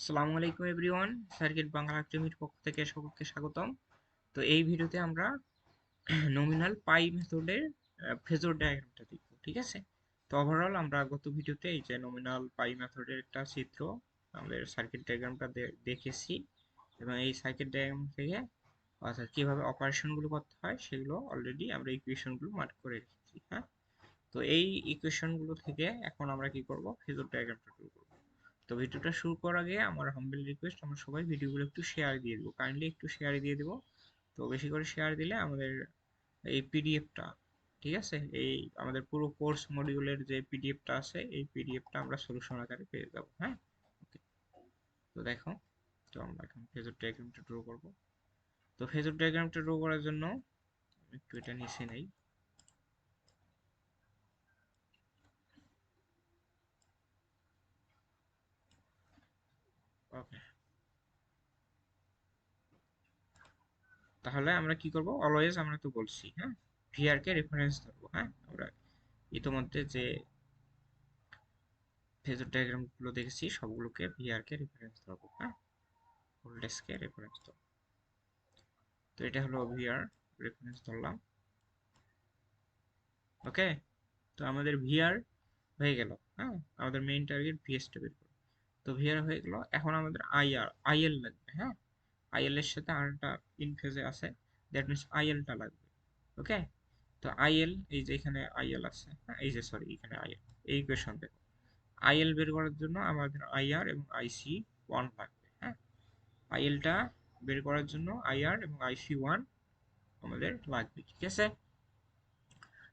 আসসালামু আলাইকুম everyone, circuit Bangla একাডেমির পক্ষ থেকে সকলকে স্বাগতম। তো এই ভিডিওতে আমরা নমিনাল পাই মেথডের ফেজর ডায়াগ্রামটা দেখব, ঠিক আছে? তো ওভারঅল আমরা গত ভিডিওতে এই যে নমিনাল পাই মেথডের একটা চিত্র, আমাদের সার্কিট ডায়াগ্রামটা দেখেছি। এবং এই সার্কিট ডায়াগ্রাম থেকে অর্থাৎ কীভাবে অপারেশনগুলো করতে হয়, সেগুলো অলরেডি আমরা ইকুয়েশনগুলো মার্ক করে রেখেছি হ্যাঁ? তো এই ইকুয়েশনগুলো থেকে এখন আমরা কি করব ফেজর ডায়াগ্রামটা করব। তো ভিডিওটা শুরু করার আগে আমার হাম্বেল রিকোয়েস্ট আমরা সবাই ভিডিওগুলো একটু শেয়ার দিয়ে দেবো। কাইন্ডলি একটু শেয়ার দিয়ে দেবো। তো বেশি করে শেয়ার দিলে আমাদের এই পিডিএফটা ঠিক আছে? এই আমাদের পুরো কোর্স মডিউলের যে পিডিএফটা আছে, এই পিডিএফটা আমরা সলিউশন আকারে পেয়ে যাব হ্যাঁ? ওকে তো দেখো, তো আমরা এখন ফেজর ডায়াগ্রামটা ড্র করব। তো ফেজর ডায়াগ্রামটা ড্র করার জন্য একটু এটা নিচে নেই। ওকে তাহলে আমরা কি করব? অলওয়েজ আমরা তো বলছি হ্যাঁ? ভিআর কে রেফারেন্স ধরবো হ্যাঁ? আমরা ইতোমধ্যে যে ফেজর ডায়াগ্রামগুলো দেখেছি, সবগুলোকে ভিআর কে রেফারেন্স ধরবো হ্যাঁ? ভোল্টেজ কে রেফারেন্স ধরবো। তো এটা হলো ভিআর রেফারেন্স ধরলাম। ওকে তো আমাদের ভিআর হয়ে গেল হ্যাঁ? আমাদের মেইন টার্গেট ভিএসটা বের তো ভিআর হয়ে গেল। এখন আমাদের আইআর আইএল লাগবে হ্যাঁ? আইএল এর সাথে আরটা ইন ফেজে আছে দ্যাট মিনস আইএলটা লাগবে ওকে তো আইএল এই যে এখানে আইএল আছে হ্যাঁ? এই যে সরি এখানে আইএল এই ইকুয়েশন দেখো আইএল বের করার জন্য আমাদের আইআর এবং আইসি ওয়ান লাগবে হ্যাঁ? আইএলটা বের করার জন্য আইআর এবং আইসি ওয়ান আমাদের লাগবে, ঠিক আছে?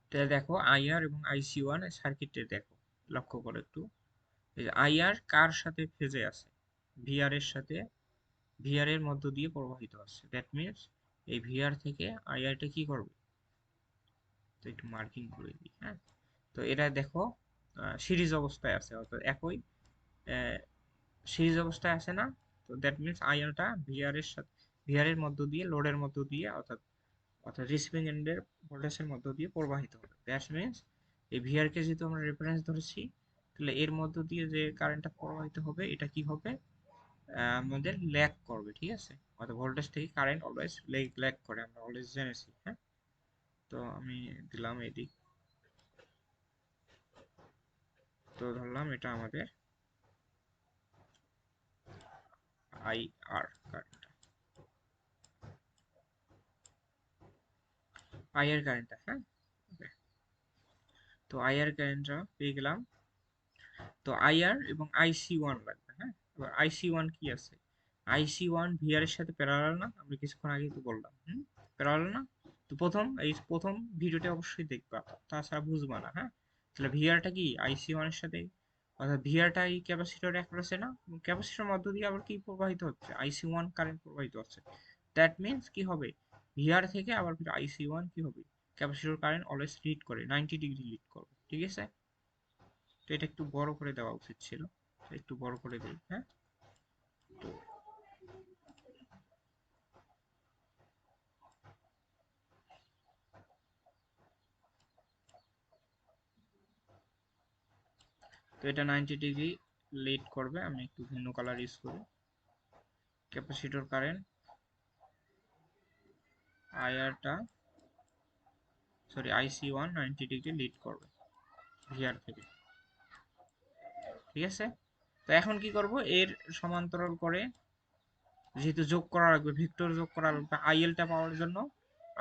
তাহলে দেখো আইআর এবং আইসি ওয়ান সার্কিটে দেখো, লক্ষ্য করো একটু। আইআর কার সাথে ফেজে আছে? ভিআর এর সাথে, ভিআর এর মধ্য দিয়ে প্রবাহিত আছে। দ্যাট মিনস এই ভিআর থেকে আইআরটা কি করবে? তো একটু মার্কিং করে দিই হ্যাঁ? তো এটা দেখো সিরিজ অবস্থায় আছে, অর্থাৎ একই সিরিজ অবস্থায় আছে না? তো দ্যাট মিনস আইআরটা ভিআর এর সাথে, ভিআর এর মধ্য দিয়ে লোডের মধ্য দিয়ে, অর্থাৎ অর্থাৎ রিসিভিং এন্ডের ভোল্টেজের মধ্য দিয়ে প্রবাহিত হবে। দ্যাট মিনস এই ভিআর কে যেহেতু আমরা রেফারেন্স ধরেছি তাহলে এর মধ্য দিয়ে যে কারেন্টটা প্রবাহিত হবে, এটা কি হবে? আমাদের ল্যাগ করবে, ঠিক আছে? অর্থাৎ ভোল্টেজ থেকে কারেন্ট অলওয়েজ ল্যাগ করে, আমরা অলওয়েজ জেনেছি হ্যাঁ? তো আমি দিলাম এদিক। তো ধরলাম এটা আমাদের আই আর কারেন্টটা আই আর কারেন্টটা হ্যাঁ? তো আই আর কারেন্টটা পেয়ে গেলাম। তো আইআর এবং আইসি ওয়ান লাগবে হ্যাঁ? এবার আইসি ওয়ান কি আছে? আইসি ওয়ান ভিআর এর সাথে প্যারালাল না? আমরা কিছুক্ষণ আগে তো বললাম, হুম? প্যারালাল না? তো প্রথম, এই প্রথম ভিডিওটা অবশ্যই দেখবা, তাছাড়া বুঝবা না হ্যাঁ? তাহলে ভিআরটা কি আইসি ওয়ানের সাথে? অর্থাৎ ভিআরটা এই ক্যাপাসিটর অ্যাক্রসে না? ক্যাপাসিটর মধ্য দিয়ে আবার কি প্রবাহিত হচ্ছে? আইসি ওয়ান কারেন্ট প্রবাহিত হচ্ছে। দ্যাট মিনস কি হবে? ভিআর থেকে আবার আইসি ওয়ান কি হবে? ক্যাপাসিটর কারেন্ট অলওয়েজ লিড করে নাইনটি ডিগ্রি লিড করবে, ঠিক আছে? তো এটা একটু বড় করে দেওয়া উচিত ছিল। একটু বড় করে দিই হ্যাঁ? তো এটা নাইনটি ডিগ্রি লিড করবে, আমি একটু ভিন্ন কালার ইউজ করি। Capacitor current আইআরটা sorry IC one ninety degree lead করবে ভিআর থেকে। ঠিক আছে? তো এখন কি করব? এর সমান্তরাল করে যেহেতু যোগ করা লাগবে, ভেক্টর যোগ করা লাগবে আইএলটা পাওয়ার জন্য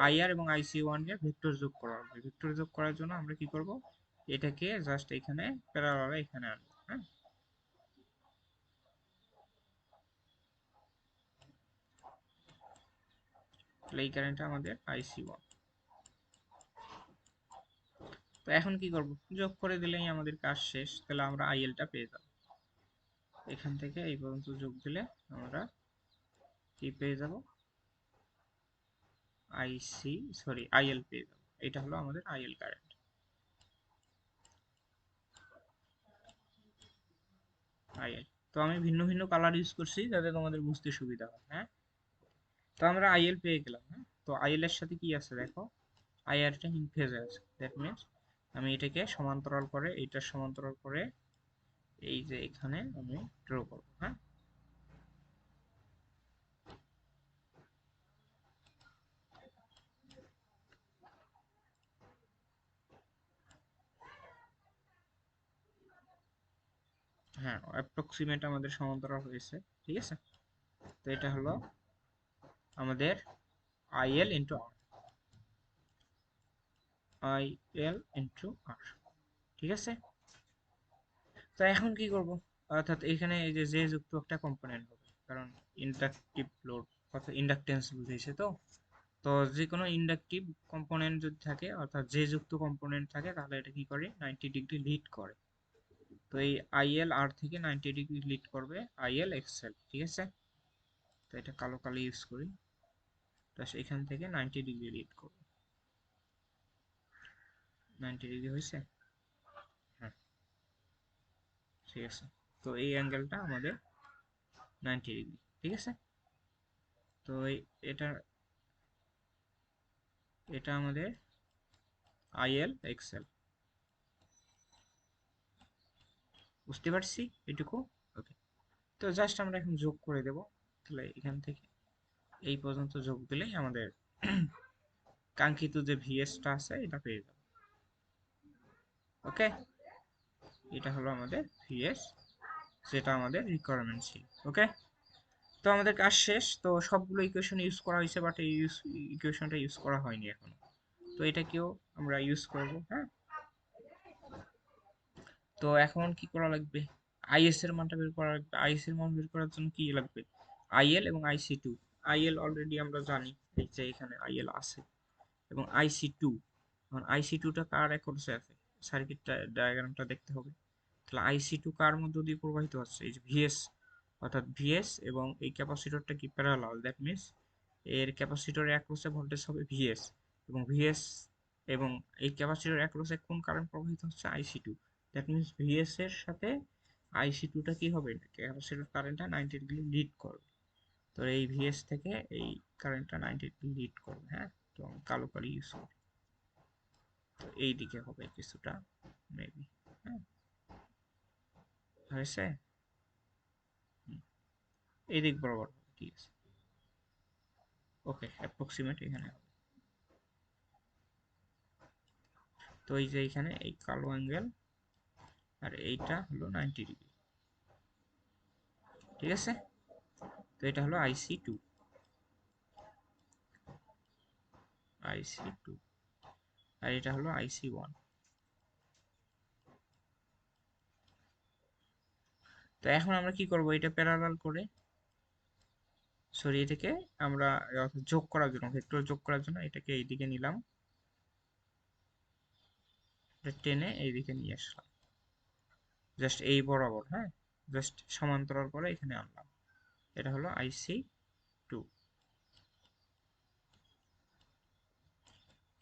আইআর এবং আইসি ওয়ানের ভেক্টর যোগ করা লাগবে। ভেক্টর যোগ করার জন্য আমরা কি করব? এটাকে জাস্ট এখানে প্যারালালে এখানে আনব হ্যাঁ? তাহলে এই কারেন্টটা আমাদের আইসি ওয়ান তো এখন কি করব? যোগ করে দিলেই আমাদের কাজ শেষ, তাহলে আমরা আইএলটা পেয়ে যাব। এখান থেকে এই পর্যন্ত যোগ দিলে আমরা কি পেয়ে যাব? আইসি সরি আইএল পেয়ে যাব। এটা হলো আমাদের আইএল কারেন্ট আইএল তো আমি ভিন্ন ভিন্ন কালার ইউজ করছি যাতে তোমাদের বুঝতে সুবিধা হয় হ্যাঁ? তো আমরা আইএল পেয়ে গেলাম হ্যাঁ? তো আইএল এর সাথে কি আছে দেখো? আইআরটা ইন ফেজে আছে। দ্যাট মিনস আমি এটাকে সমান্তরাল করে এটা সমান্তরাল করে, এই যে এখানে আমি ড্র করব হ্যাঁ? হ্যাঁ অ্যাপ্রক্সিমেট আমাদের সমান্তরাল হয়েছে, ঠিক আছে? তো এটা হলো আমাদের IL into R IL into R ঠিক আছে? তো এখন কি করব? অর্থাৎ এখানে এই যে জে যুক্ত একটা কম্পোনেন্ট হবে, কারণ ইন্ডাকটিভ লোড অর্থাৎ ইন্ডাকটেন্স বুঝেছে তো? তো যে কোনো ইন্ডাকটিভ কম্পোনেন্ট যদি থাকে, অর্থাৎ যে যুক্ত কম্পোনেন্ট থাকে, তাহলে এটা কি করে? নাইনটি ডিগ্রি লিড করে। তো এই আইএল আর থেকে নাইনটি ডিগ্রি লিড করবে আইএল এক্সেল ঠিক আছে? তো এটা কালো কালো ইউজ করি। তো এখান থেকে নাইনটি ডিগ্রি লিড করবে। নাইনটি ডিগ্রি হয়েছে? হ্যাঁ। ঠিক আছে। তো এই অ্যাঙ্গেলটা আমাদের নাইনটি ডিগ্রি ঠিক আছে? তো এটা এটা আমাদের আইএল এক্সেল বুঝতে পারছি এটুকু? ওকে তো জাস্ট আমরা এখন যোগ করে দেব। তাহলে এখান থেকে এই পর্যন্ত যোগ দিলেই আমাদের কাঙ্ক্ষিত যে ভিএসটা আছে, এটা পেয়ে যাব। ওকে এটা হলো আমাদের ভিএস যেটা আমাদের রিকোয়ারমেন্ট ছিল ওকে তো আমাদের কাজ শেষ, তো সবগুলো ইকুয়েশন ইউজ করা হয়েছে বাট এই ইউজ ইকুয়েশনটা ইউজ করা হয়নি এখনও। তো এটাকেও আমরা ইউজ করব হ্যাঁ? তো এখন কি করা লাগবে? আইএস এর মানটা বের করা লাগবে। আইএস এর মান বের করার জন্য কি লাগবে? আইএল এবং আইসি টু আইএল অলরেডি আমরা জানি এই যে এখানে আইএল আছে। এবং আইসি টু এখন আইসি টুটা কার অ্যাকর্ডসে আছে? সার্কিট ডায়াগ্রামটা দেখতে হবে। তাহলে আইসি টু কার মধ্য দিয়ে প্রবাহিত হচ্ছে? এই যে ভিএস অর্থাৎ ভিএস এবং এই ক্যাপাসিটরটা কি প্যারালাল দ্যাট মিনস এর ক্যাপাসিটর অ্যাক্রসে ভোল্টেজ হবে ভিএস এবং ভিএস এবং এই ক্যাপাসিটর অ্যাক্রসে কোন কারেন্ট প্রবাহিত হচ্ছে? IC two that means VS এর সাথে আইসি টুটা কি হবে? ক্যাপাসিটর কারেন্টটা নাইনটি ডিগ্রি লিড করবে। তো এই ভিএস থেকে এই কারেন্টটা নাইনটি ডিগ্রি লিড করবে হ্যাঁ? তো কালো কালি ইউজ করি। তো এই দিকে হবে কিছুটা মেবি হ্যাঁ। হয়েছে? এই দিক বরাবর ঠিক আছে। ওকে অ্যাপ্রক্সিমেট এখানে তো এই যে এখানে এই কালো অ্যাঙ্গেল আর এইটা হলো নাইনটি ডিগ্রি ঠিক আছে? তো এটা হলো আইসি টু আইসি টু আর এটা হলো আইসি ওয়ান তো এখন আমরা কি করব, এটা প্যারালাল করে সরি এটাকে আমরা যোগ করার জন্য ভেক্টর যোগ করার জন্য এটাকে এইদিকে নিলাম। টেনে এইদিকে নিয়ে আসলাম। জাস্ট এই বরাবর হ্যাঁ? জাস্ট সমান্তরাল করে এখানে আনলাম। এটা হলো আইসি টু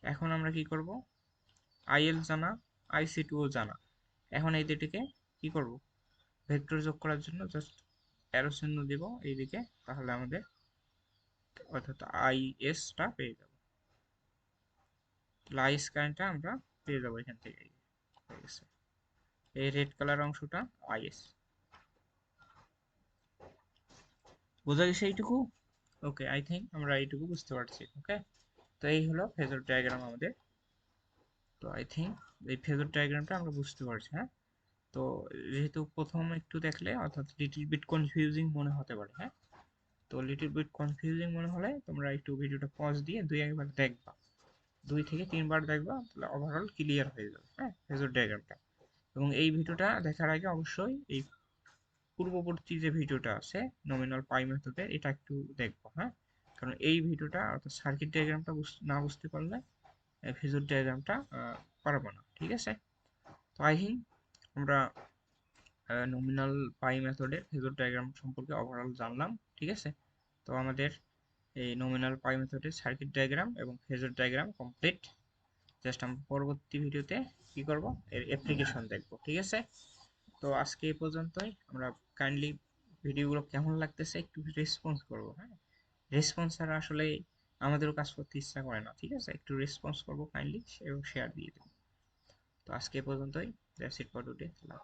এখন আমরা কি করব? আইএল জানা আইসি টুও জানা। এখন এই দুটিকে কি করব? ভেক্টর যোগ করার জন্য জাস্ট অ্যারো চিহ্ন দিব এইদিকে, তাহলে আমাদের অর্থাৎ আইএসটা পেয়ে যাব। আইএস কারেন্টটা আমরা পেয়ে যাব এখান থেকে। এই রেড কালার অংশটা আইএস বোঝা গেছে এইটুকু? ওকে আই থিঙ্ক আমরা এইটুকু বুঝতে পারছি ওকে তো এই হলো ফেজর ডায়াগ্রাম আমাদের। তো আই থিঙ্ক এই ফেজর ডায়াগ্রামটা আমরা বুঝতে পারছি হ্যাঁ? তো যেহেতু প্রথম একটু দেখলে, অর্থাৎ লিটিল বিট কনফিউজিং মনে হতে পারে হ্যাঁ? তো লিটিল বিট কনফিউজিং মনে হলে তোমরা একটু ভিডিওটা পজ দিয়ে দুই একবার দেখবা। দুই থেকে তিনবার দেখবা, তাহলে ওভারঅল ক্লিয়ার হয়ে যাবে হ্যাঁ? ফেজর ডায়াগ্রামটা এবং এই ভিডিওটা দেখার আগে অবশ্যই এই পূর্ববর্তী যে ভিডিওটা আছে নমিনাল পাই মেথডের এটা একটু দেখব হ্যাঁ? কারণ এই ভিডিওটা অর্থাৎ সার্কিট ডায়াগ্রামটা না বুঝতে পারলে ফেজর ডায়াগ্রামটা পারব না, ঠিক আছে? তো আই হিং আমরা নমিনাল পাই মেথডের ফেজর ডায়াগ্রাম সম্পর্কে ওভারঅল জানলাম, ঠিক আছে? তো আমাদের এই নমিনাল পাই মেথডের সার্কিট ডায়াগ্রাম এবং ফেজর ডায়াগ্রাম কমপ্লিট জাস্ট আমরা পরবর্তী ভিডিওতে কি করব? এর অ্যাপ্লিকেশন দেখব, ঠিক আছে? তো আজকে এই পর্যন্তই। আমরা কাইন্ডলি ভিডিওগুলো কেমন লাগতেছে একটু রেসপন্স করব হ্যাঁ? রেসপন্স ছাড়া আসলে আমাদেরও কাজ করতে ইচ্ছা করে না, ঠিক আছে? একটু রেসপন্স করব কাইন্ডলি এবং শেয়ার দিয়ে দেবো। তো আজকে পর্যন্তই। That's it for today Allah